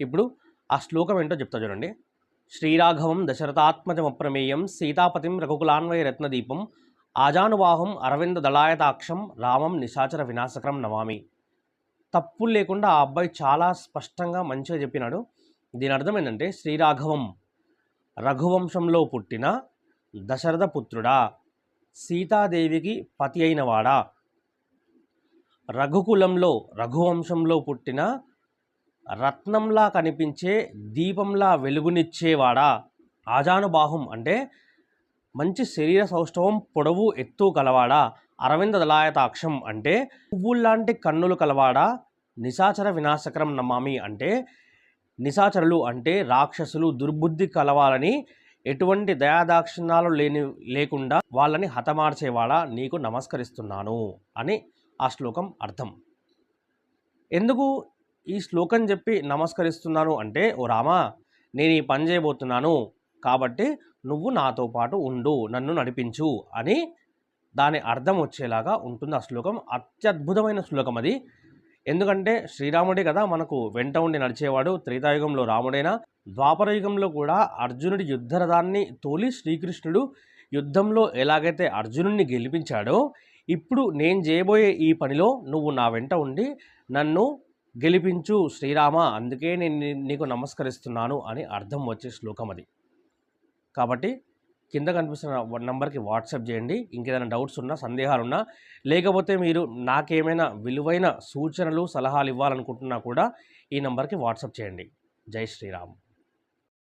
ఇప్పుడు ఆ శ్లోకం ఏంటో చెప్తా చూడండి. శ్రీరాఘవం దశరథాత్మజమప్రమేయం సీతాపతిం రఘుకులాన్వయ రత్నదీపం ఆజానువాహం అరవింద దళాయతాక్షం రామం నిశాచర వినాశకరం నమామి. తప్పులు లేకుండా ఆ అబ్బాయి చాలా స్పష్టంగా మంచిగా చెప్పినాడు. దీని అర్థం ఏంటంటే శ్రీరాఘవం రఘువంశంలో పుట్టిన దశరథ పుత్రుడా సీతాదేవికి పతి అయినవాడా రఘుకులంలో రఘువంశంలో పుట్టిన రత్నంలా కనిపించే దీపంలా వెలుగునిచ్చేవాడా? ఆజానుబాహుం అంటే మంచి శరీర సౌష్ఠవం పొడవు ఎత్తు కలవాడా? అరవింద దళాయతాక్షం అంటే పువ్వుల్లాంటి కన్నులు కలవాడా? నిశాచర వినాశకరం నమామి అంటే నిశాచరులు అంటే రాక్షసులు దుర్బుద్ధి కలవాలని ఎటువంటి దయాదాక్షిణ్యాలు లేని లేకుండా వాళ్ళని హతమార్చేవాడా? నీకు నమస్కరిస్తున్నాను అని ఆ శ్లోకం అర్థం. ఎందుకు ఈ శ్లోకం చెప్పి నమస్కరిస్తున్నాను అంటే ఓ రామా నేను ఈ పని చేయబోతున్నాను. కాబట్టి నువ్వు నాతో పాటు ఉండు నన్ను నడిపించు అని దాని అర్థం వచ్చేలాగా ఉంటుంది ఆ శ్లోకం. అత్యద్భుతమైన శ్లోకం అది. ఎందుకంటే శ్రీరాముడే కదా మనకు వెంట ఉండి నడిచేవాడు. త్రేతాయుగంలో రాముడైనా ద్వాపర యుగంలో కూడా అర్జునుడి యుద్ధరథాన్ని తోలి శ్రీకృష్ణుడు యుద్ధంలో ఎలాగైతే అర్జునుడిని గెలిపించాడో ఇప్పుడు నేను చేయబోయే ఈ పనిలో నువ్వు నా వెంట ఉండి నన్ను గెలిపించు శ్రీరామ అందుకే నేను నీకు నమస్కరిస్తున్నాను అని అర్థం వచ్చే శ్లోకం అది. కాబట్టి కింద కనిపిస్తున్న నంబర్కి వాట్సాప్ చేయండి. ఇంకేదైనా డౌట్స్ ఉన్నా సందేహాలు ఉన్నా లేకపోతే మీరు నాకేమైనా విలువైన సూచనలు సలహాలు ఇవ్వాలనుకుంటున్నా కూడా ఈ నంబర్కి వాట్సాప్ చేయండి. జై శ్రీరామ్.